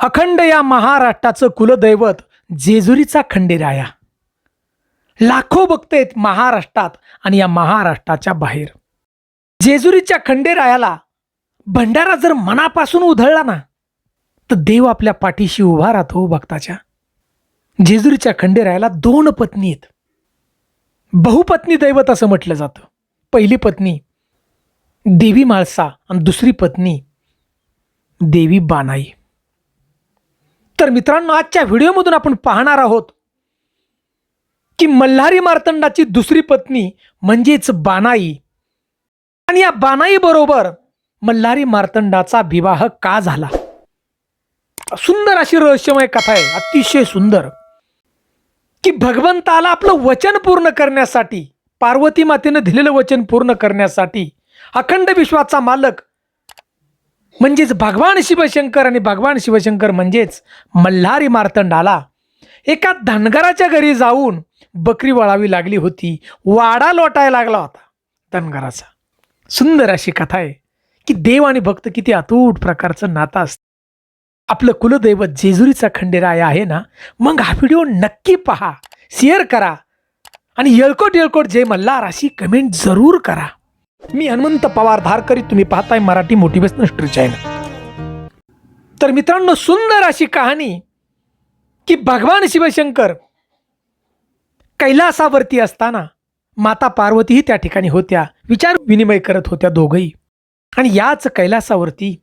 अखंड या महाराष्ट्राचं कुलदैवत जेजुरीचा खंडेराया. लाखो भक्त आहेत महाराष्ट्रात आणि या महाराष्ट्राच्या बाहेर. जेजुरीच्या खंडेरायाला भंडारा जर मनापासून उधळला ना तर देव आपल्या पाठीशी उभा राहतो हो भक्ताच्या. जेजुरीच्या खंडेरायाला दोन पत्नी आहेत. बहुपत्नी दैवत असं म्हटलं जातं. पहिली पत्नी देवी माळसा आणि दुसरी पत्नी देवी बानाई. तर मित्रांनो आजच्या व्हिडिओमधून आपण पाहणार आहोत की मल्हारी मार्तंडाची दुसरी पत्नी म्हणजेच बानाई. आणि या बानाई बरोबर मल्हारी मार्तंडाचा विवाह का झाला? सुंदर अशी रहस्यमय कथा आहे अतिशय सुंदर. की भगवंताला आपलं वचन पूर्ण करण्यासाठी पार्वती मातेनं दिलेलं वचन पूर्ण करण्यासाठी अखंड विश्वाचा मालक म्हणजेच भगवान शिवशंकर आणि भगवान शिवशंकर म्हणजेच मल्हारी मार्तंडाला. एका धनगराच्या घरी जाऊन बकरी वळावी लागली होती. वाडा लोटायला लागला होता. धनगराचा. सुंदर अशी कथा आहे की देव आणि भक्त किती अतूट प्रकारचं नातं असतं. आपलं कुलदैवत जेजुरीचा खंडेराय आहे ना? मग हा व्हिडिओ नक्की पहा. शेअर करा. आणि येळकोट येळकोट जय मल्हार अशी कमेंट जरूर करा. मी हनुमंत पवार धारकरी तुम्ही पाहताय मराठी मोटिवेशनल स्टोरी चॅनल तर मित्रांनो सुंदर अशी कहाणी की भगवान शिवशंकर कैलासावरती असताना माता पार्वतीही त्या ठिकाणी होत्या विचार विनिमय करत होत्या दोघही. आणि याच कैलासावरती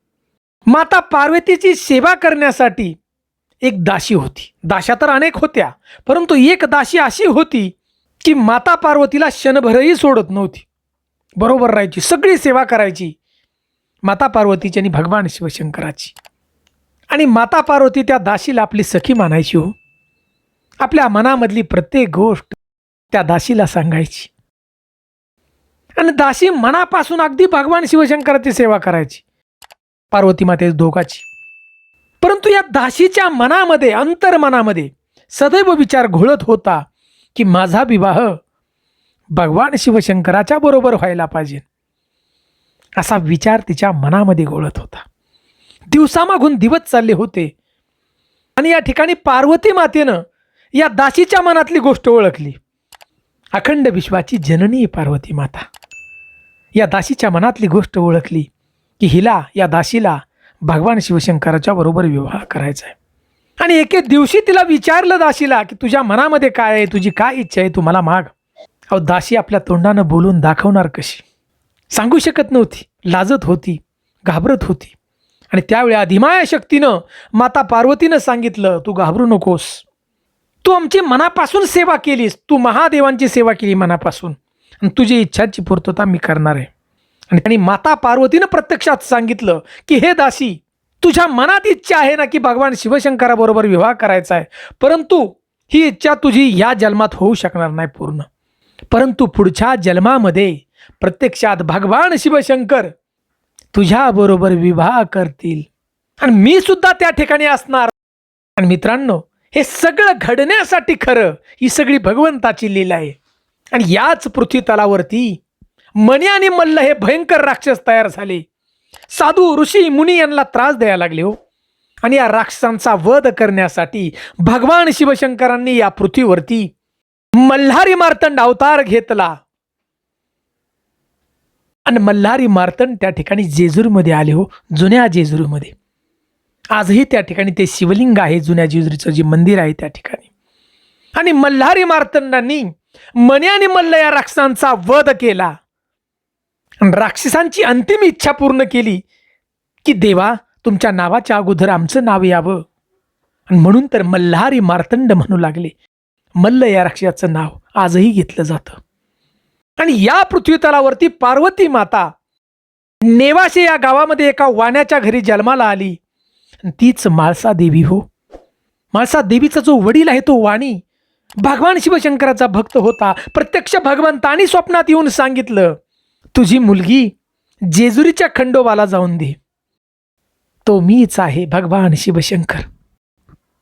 माता पार्वतीची सेवा करण्यासाठी एक दाशी होती. दाशा तर अनेक होत्या परंतु एक दाशी अशी होती की माता पार्वतीला क्षणभरही सोडत नव्हती. बरोबर राहायची सगळी सेवा करायची. माता पार्वतीची आणि भगवान शिवशंकराची. आणि माता पार्वती त्या दाशीला आपली सखी मानायची हो. आपल्या मनामधली प्रत्येक गोष्ट त्या दाशीला सांगायची. आणि दाशी मनापासून अगदी भगवान शिवशंकराची सेवा करायची. पार्वती माते दोघाची. परंतु या दाशीच्या मनामध्ये अंतर्मनामध्ये सदैव विचार घोळत होता की माझा विवाह भगवान शिवशंकराच्या बरोबर व्हायला पाहिजे. असा विचार तिच्या मनामध्ये गोळत होता. दिवसामागून दिवस चालले होते. आणि या ठिकाणी पार्वती मातेनं या दासीच्या मनातली गोष्ट ओळखली. अखंड विश्वाची जननी पार्वती माता. या दासीच्या मनातली गोष्ट ओळखली की हिला या दासीला भगवान शिवशंकराच्या बरोबर विवाह करायचा आहे आणि एके दिवशी तिला विचारलं दासीला की तुझ्या मनामध्ये काय आहे? तुझी काय इच्छा आहे? तू मला माग. अहो दासी आपल्या तोंडानं बोलून दाखवणार कशी? सांगू शकत नव्हती. लाजत होती घाबरत होती. आणि त्यावेळी अधिमाया शक्तीनं माता पार्वतीनं सांगितलं तू घाबरू नकोस. तू आमची मनापासून सेवा केलीस. तू महादेवांची सेवा केली मनापासून. आणि तुझी इच्छाची पूर्तता मी करणार आहे. आणि त्यांनी माता पार्वतीनं प्रत्यक्षात सांगितलं की हे दासी तुझ्या मनात इच्छा आहे ना की भगवान शिवशंकराबरोबर विवाह करायचा आहे. परंतु ही इच्छा तुझी या जन्मात होऊ शकणार नाही पूर्ण. परंतु पुढच्या जन्मामध्ये प्रत्यक्षात भगवान शिवशंकर तुझ्याबरोबर विवाह करतील. आणि मी सुद्धा त्या ठिकाणी असणार. आणि मित्रांनो हे सगळं घडण्यासाठी खरं ही सगळी भगवंताची लीला आहे. आणि याच पृथ्वी तलावरती मणी आणि मल्ल हे भयंकर राक्षस तयार झाले. साधू ऋषी मुनी यांना त्रास द्यायला लागले हो. आणि या राक्षसांचा वध करण्यासाठी भगवान शिवशंकरांनी या पृथ्वीवरती मल्हारी मार्तंड अवतार घेतला. आणि मल्हारी मार्तंड त्या ठिकाणी जेजूरमध्ये आले हो जुन्या जेजुरीमध्ये. आजही त्या ठिकाणी ते शिवलिंग आहे जुन्या जेजुरीचं जे मंदिर आहे त्या ठिकाणी. आणि मल्हारी मार्तंडांनी मने आणि मल्ल या राक्षसांचा वध केला. आणि राक्षसांची अंतिम इच्छा पूर्ण केली की देवा तुमच्या नावाच्या अगोदर आमचं नाव यावं. आणि म्हणून तर मल्हारी मार्तंड म्हणू लागले. मल्ल या राक्षसाचं नाव आजही घेतलं जातं. आणि या पृथ्वीतलावरती पार्वती माता नेवाशे या गावामध्ये एका वाण्याच्या घरी जन्माला आली. तीच माळसा देवी हो. माळसा देवीचा जो वडील आहे तो वाणी. भगवान शिवशंकराचा भक्त होता. प्रत्यक्ष भगवंतानी स्वप्नात येऊन सांगितलं तुझी मुलगी जेजुरीच्या खंडोबाला जाऊन दे. तो मीच आहे भगवान शिवशंकर.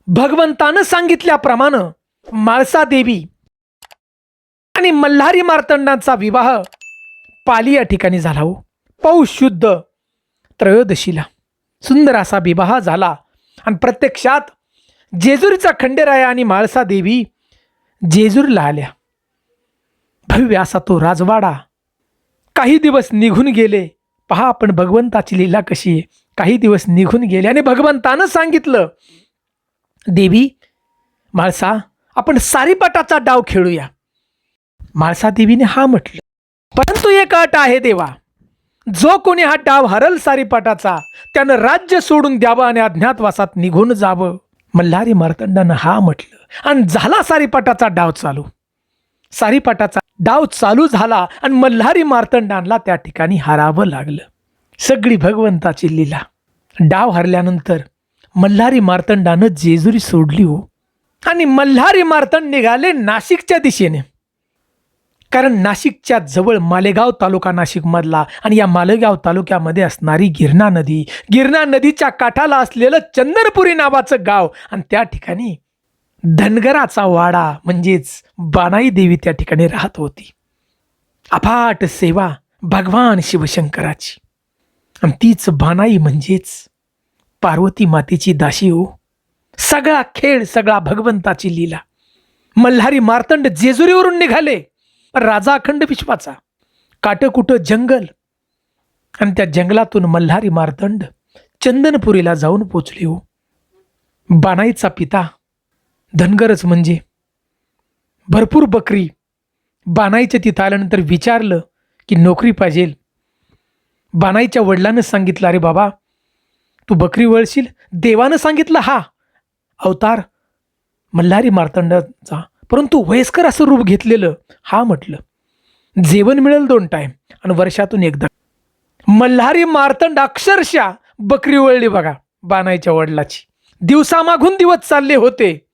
भगवंतानं सांगितल्याप्रमाणे माळसा देवी आणि मल्हारी मार्तंडांचा विवाह पाली या ठिकाणी झाला हो. पौष शुद्ध त्रयोदशीला सुंदर असा विवाह झाला. आणि प्रत्यक्षात जेजुरीचा खंडेराया आणि माळसा देवी जेजूरला आल्या. भव्य असा तो राजवाडा. काही दिवस निघून गेले. पहा आपण भगवंताची लीला कशी आहे. काही दिवस निघून गेले आणि भगवंतानं सांगितलं देवी माळसा आपण सारीपाटाचा डाव खेळूया. माळसादेवीने हा म्हटलं परंतु एक अट आहे देवा. जो कोणी हा डाव हरल सारीपाटाचा त्यानं राज्य सोडून द्यावं आणि अज्ञातवासात निघून जावं. मल्हारी मार्तंडानं हा म्हटलं आणि झाला सारीपाटाचा डाव चालू. सारीपाटाचा डाव चालू झाला आणि मल्हारी मार्तंडांना त्या ठिकाणी हरावं लागलं. सगळी भगवंताची लीला. डाव हरल्यानंतर मल्हारी मार्तंडानं जेजुरी सोडली हो. आणि मल्हारी मार्तंड निघाले नाशिकच्या दिशेने. कारण नाशिकच्या जवळ मालेगाव तालुका नाशिकमधला आणि या मालेगाव तालुक्यामध्ये असणारी गिरणा नदी गिरणा नदीच्या काठाला असलेलं चंदनपुरी नावाचं गाव आणि त्या ठिकाणी धनगराचा वाडा म्हणजेच बाणाई देवी त्या ठिकाणी राहत होती. अफाट सेवा भगवान शिवशंकराची. आणि तीच बाणाई म्हणजेच पार्वती मातेची दाशी हो. सगळा खेळ सगळा भगवंताची लीला. मल्हारी मार्तंड जेजुरीवरून निघाले राजा अखंड विश्वाचा. काटकुटं जंगल. आणि त्या जंगलातून मल्हारी मार्तंड चंदनपुरीला जाऊन पोचले हो. बाणाईचा पिता धनगरच म्हणजे. भरपूर बकरी. बाणाईच्या तिथं आल्यानंतर विचारलं की नोकरी पाहिजे बाणाईच्या वडिलांनं सांगितलं अरे बाबा तू बकरी वळशील? देवानं सांगितलं हा. अवतार मल्हारी मार्तंडाचा. परंतु वयस्कर असं रूप घेतलेलं हा म्हटलं जेवण मिळेल दोन टाईम आणि वर्षातून एकदा. मल्हारी मार्तंड अक्षरशः बकरी वळली बघा बानाईच्या वडिलाची. दिवसामागून दिवस चालले होते.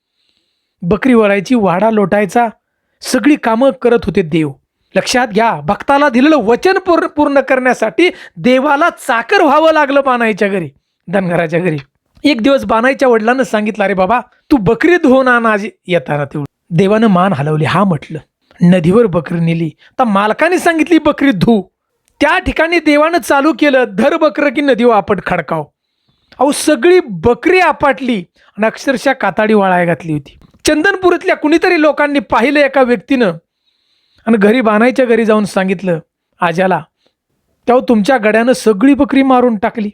बकरी वळायची वाडा लोटायचा सगळी कामं करत होते देव. लक्षात घ्या भक्ताला दिलेलं वचन पूर्ण पूर्ण करण्यासाठी देवाला चाकर व्हावं लागलं बानायच्या घरी धनगराच्या घरी. एक दिवस बानाईच्या वडिलांना सांगितलं अरे बाबा तू बकरी धुवून आण आज येताना तेवढं. देवानं मान हलवली हा म्हटलं नदीवर बकरी नेली तर मालकाने सांगितली बकरी धू. त्या ठिकाणी देवानं चालू केलं धर बकर की नदी आपट खडकाव. अहो सगळी बकरी आपाटली आणि अक्षरशः काताडी वाळाय घातली होती. चंदनपुरातल्या कुणीतरी लोकांनी पाहिलं एका व्यक्तीनं आणि घरी बानाईच्या घरी जाऊन सांगितलं आज्याला तेव्हा तुमच्या गड्यानं सगळी बकरी मारून टाकली.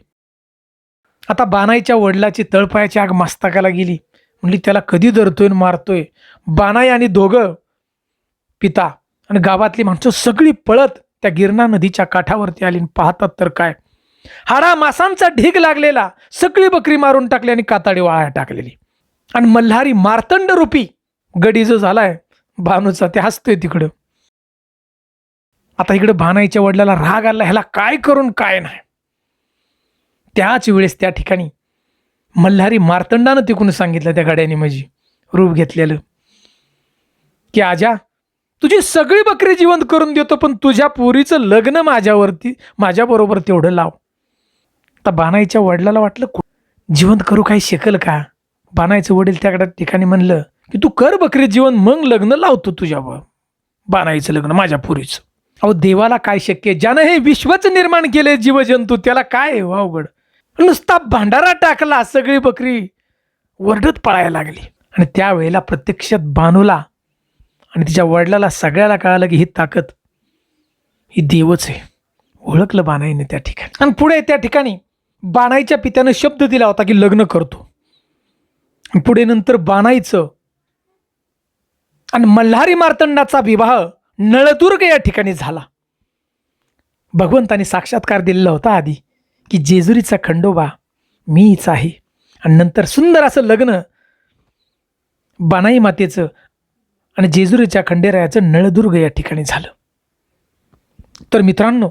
आता बानाईच्या वडिलाची तळपायाची आग मस्तकाला गेली. म्हणली त्याला कधी धरतोय आणि मारतोय? बानाई आणि दोघं पिता आणि गावातली माणसं सगळी पळत त्या गिरणा नदीच्या काठावरती आली आणि पाहतात तर काय? हाडा मासांचा ढीग लागलेला. सगळी बकरी मारून टाकली आणि काताडी वाळा टाकलेली. आणि मल्हारी मार्तंड रूपी गडी जो झालाय. भानूचा ते हसतोय तिकडं. आता इकडं भानाईच्या वडिलाला राग आला ह्याला काय करून काय नाही? त्याच वेळेस त्या ठिकाणी मल्हारी मार्तंडानं तिकून सांगितलं त्या गाड्याने माझी रूप घेतलेलं. की आजा तुझी सगळी बकरी जिवंत करून देतो पण तुझ्या पोरीचं लग्न माझ्यावरती माझ्याबरोबर तेवढं लाव. आता बानाईच्या वडिलाला वाटलं "कु- जिवंत करू काही शिकल का? बानाईचं वडील त्या ठिकाणी म्हणलं की तू कर बकरी जीवन मग लग्न लावतो तुझ्यावर बानाईचं लग्न माझ्या पोरीचं. अहो देवाला काय शक्य आहे? ज्यानं हे विश्वच निर्माण केले जीवजंतू त्याला काय आहे? अवघड. नुसता भांडारा टाकला सगळी बकरी. वरडत पळायला लागली. आणि त्यावेळेला प्रत्यक्षात बानूला आणि तिच्या वडिलाला सगळ्याला कळालं की ही ताकद ही देवच आहे. ओळखलं बानाईने त्या ठिकाणी. आणि पुढे त्या ठिकाणी बानाईच्या पित्यानं शब्द दिला होता की लग्न करतो. पुढे नंतर बानाईचं आणि मल्हारी मार्तंडाचा विवाह नळदुर्ग या ठिकाणी झाला. भगवंताने साक्षात्कार दिलेला होता आधी. की जेजुरीचा खंडोबा मीच आहे. आणि नंतर सुंदर असं लग्न बानाई मातेचं आणि जेजुरीच्या खंडेरायाचं नळदुर्ग या ठिकाणी झालं. तर मित्रांनो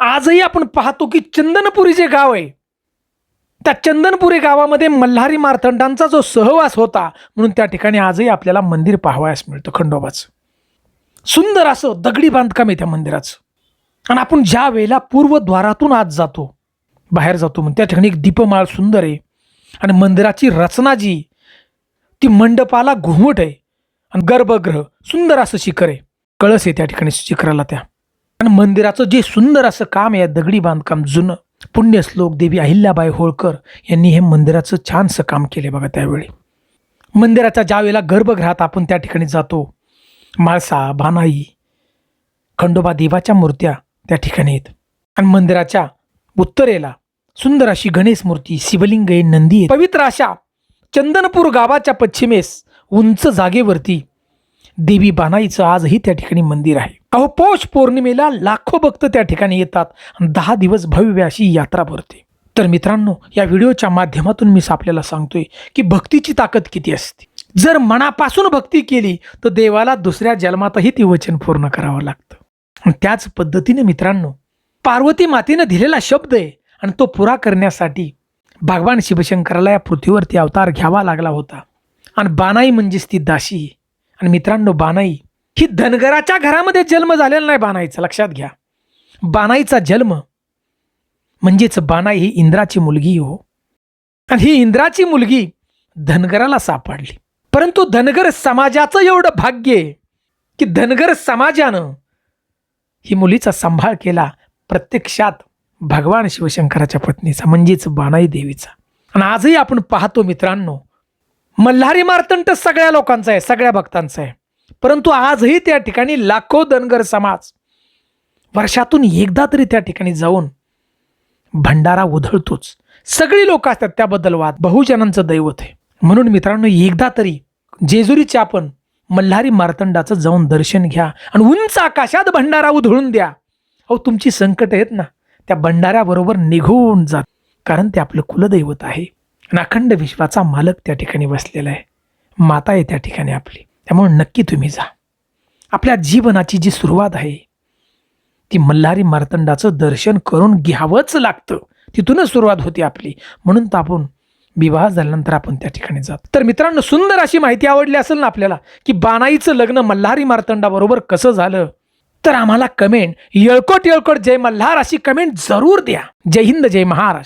आजही आपण पाहतो की चंदनपुरी जे गाव आहे त्या चंदनपुरी गावामध्ये मल्हारी मार्तंडांचा जो सहवास होता म्हणून त्या ठिकाणी आजही आपल्याला मंदिर पाहावयास मिळतं खंडोबाचं. सुंदर असं दगडी बांधकाम आहे त्या मंदिराचं. आणि आपण ज्या वेळेला पूर्वद्वारातून आत जातो बाहेर जातो म्हणून त्या ठिकाणी एक दीपमाळ सुंदर आहे. आणि मंदिराची रचना जी ती मंडपाला घुमट आहे आणि गर्भगृह सुंदर असं शिखर आहे. कळस आहे त्या ठिकाणी शिखराला त्या. आणि मंदिराचं जे सुंदर असं काम आहे दगडी बांधकाम जुनं पुण्यश्लोक देवी अहिल्याबाई होळकर यांनी हे मंदिराचं छानसं काम केले बघा त्यावेळी. मंदिराच्या ज्या वेळेला गर्भगृहात आपण त्या ठिकाणी जातो माळसा भानाई खंडोबा देवाच्या मूर्त्या त्या ठिकाणी आहेत आणि मंदिराच्या उत्तरेला सुंदर अशी गणेश मूर्ती शिवलिंग आहे नंदी आहे. पवित्र अशा चंदनपूर गावाच्या पश्चिमेस उंच जागेवरती देवी बानाईचं आजही त्या ठिकाणी मंदिर आहे. अहो पौष पौर्णिमेला लाखो भक्त त्या ठिकाणी येतात आणि दहा दिवस भव्य अशी यात्रा भरते. तर मित्रांनो या व्हिडिओच्या माध्यमातून मी आपल्याला सांगतोय की भक्तीची ताकद किती असते. जर मनापासून भक्ती केली तर देवाला दुसऱ्या जन्मातही ती वचन पूर्ण करावं लागतं. त्याच पद्धतीने मित्रांनो पार्वती मातेनं दिलेला शब्द आहे आणि तो पुरा करण्यासाठी भगवान शिवशंकराला या पृथ्वीवरती अवतार घ्यावा लागला होता. आणि बानाई म्हणजेच ती दाशी आणि मित्रांनो बानाई ही धनगराच्या घरामध्ये जन्म झालेला नाही बानाईचा लक्षात घ्या. बानाईचा जन्म म्हणजेच बानाई ही इंद्राची मुलगी हो. आणि ही इंद्राची मुलगी धनगराला सापडली. परंतु धनगर समाजाचं एवढं भाग्य आहे की धनगर समाजानं ही मुलीचा सांभाळ केला प्रत्यक्षात भगवान शिवशंकराच्या पत्नीचा म्हणजेच बाणाई देवीचा. आणि आजही आपण पाहतो मित्रांनो मल्हारी मार्तंट सगळ्या लोकांचा आहे सगळ्या भक्तांचा आहे. परंतु आजही त्या ठिकाणी लाखो धनगर समाज वर्षातून एकदा तरी त्या ठिकाणी जाऊन भंडारा उधळतोच. सगळी लोक असतात त्याबद्दल वाद बहुजनांचं दैवत आहे. म्हणून मित्रांनो एकदा तरी जेजुरीच्या आपण मल्हारी मार्तंडाचं जाऊन दर्शन घ्या आणि उंच आकाशात भंडारा उधळून द्या. अहो तुमची संकट आहेत ना त्या भंडाऱ्याबरोबर निघून जात कारण ते आपलं कुलदैवत आहे. आणि अखंड विश्वाचा मालक त्या ठिकाणी बसलेला आहे. माता आहे त्या ठिकाणी आपली. त्यामुळे नक्की तुम्ही जा. आपल्या जीवनाची जी सुरुवात आहे ती मल्हारी मार्तंडाचं दर्शन करून घ्यावंच लागतं. तिथूनच सुरुवात होती आपली. म्हणून तर आपण विवाह झाल्यानंतर आपण त्या ठिकाणी जातो. तर मित्रांनो सुंदर अशी माहिती आवडली असेल ना आपल्याला की बानाईचं लग्न मल्हारी मार्तंडाबरोबर कसं झालं तर आम्हाला कमेंट येळकोट येळकोट जय मल्हार अशी कमेंट जरूर द्या. जय हिंद जय महाराष्ट्र.